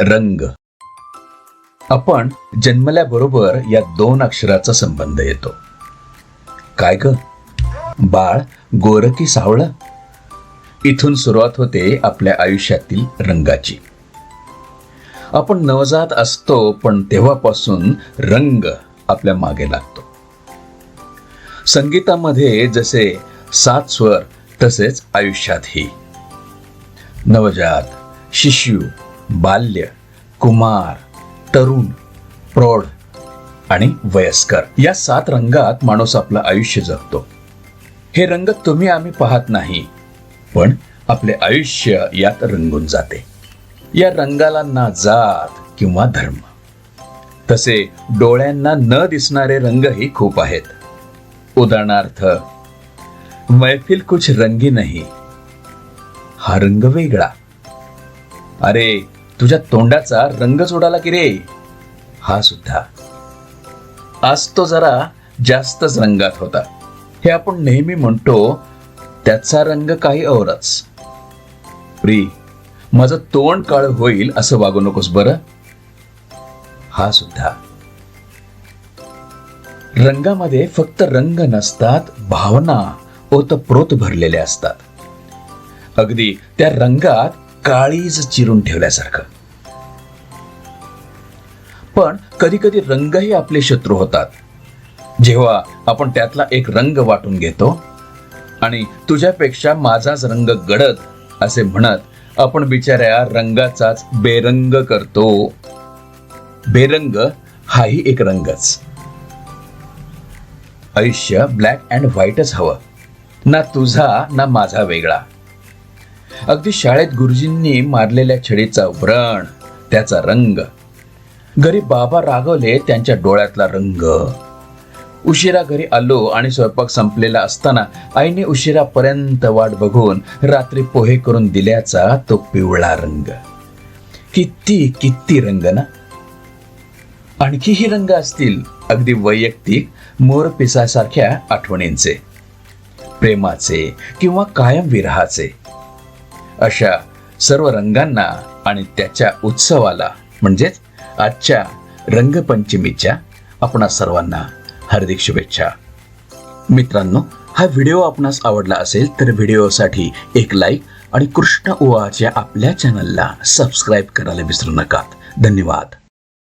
रंग. आपण जन्मल्याबरोबर या दोन अक्षराचा संबंध येतो. काय ग? बाळ गोर की इथून सुरुवात होते आपल्या आयुष्यातील रंगाची. आपण नवजात असतो पण तेव्हापासून रंग आपल्या मागे लागतो. संगीतामध्ये जसे सात स्वर तसेच आयुष्यातही. नवजात शिशु बाल्य कुमार तरुण प्रौढ आणि वयस्कर. या सात रंगात माणूस आपलं आयुष्य जगतो. हे रंग तुम्ही आम्ही पाहत नाही पण आपले आयुष्य यात रंगून जाते. या रंगाला ना जात किंवा धर्म. तसे डोळ्यांना न दिसणारे रंगही खूप आहेत. उदाहरणार्थ मैफिल कुछ रंगी नाही हा रंग वेगळा. अरे तुझ्या तोंडाचा रंगच उडाला की रे? हा सुद्धा. आज तो जरा जास्तच रंगात होता. हे आपण नेहमी म्हणतो त्याचा रंग काही औरच. प्री माझं तोंड काळ होईल असं वागू नकोस बरं? हा सुद्धा. रंगामध्ये फक्त रंग नसतात भावना ओतप्रोत भरलेल्या असतात. अगदी त्या रंगात काळीज चिरून ठेवल्यासारखं. पण कधी कधी रंगही आपले शत्रू होतात. जेव्हा आपण त्यातला एक रंग वाटून घेतो आणि तुझ्यापेक्षा माझाच रंग गडद असे म्हणत आपण बिचाऱ्या रंगाचाच बेरंग करतो. बेरंग हाही एक रंगच. आयुष्य ब्लॅक अँड व्हाईटच हवं. ना तुझा ना माझा वेगळा. अगदी शाळेत गुरुजींनी मारलेल्या छडीचा व्रण त्याचा रंग. घरी बाबा रागवले त्यांच्या डोळ्यातला रंग. उशिरा घरी आलो आणि स्वयंपाक संपलेला असताना आईने उशिरापर्यंत वाट बघून रात्री पोहे करून दिल्याचा तो पिवळा रंग. किती किती रंग ना? आणखीही रंग असतील अगदी वैयक्तिक मोर पिसासारख्या आठवणींचे प्रेमाचे किंवा कायम विरहाचे. अशा सर्व रंगांना आणि त्याच्या उत्सवाला म्हणजेच आजच्या रंगपंचमीच्या आपणा सर्वांना हार्दिक शुभेच्छा. मित्रांनो हा व्हिडिओ आपणास आवडला असेल तर व्हिडिओसाठी एक लाईक आणि कृष्ण उवाच्या आपल्या चॅनलला सबस्क्राईब करायला विसरू नका. धन्यवाद.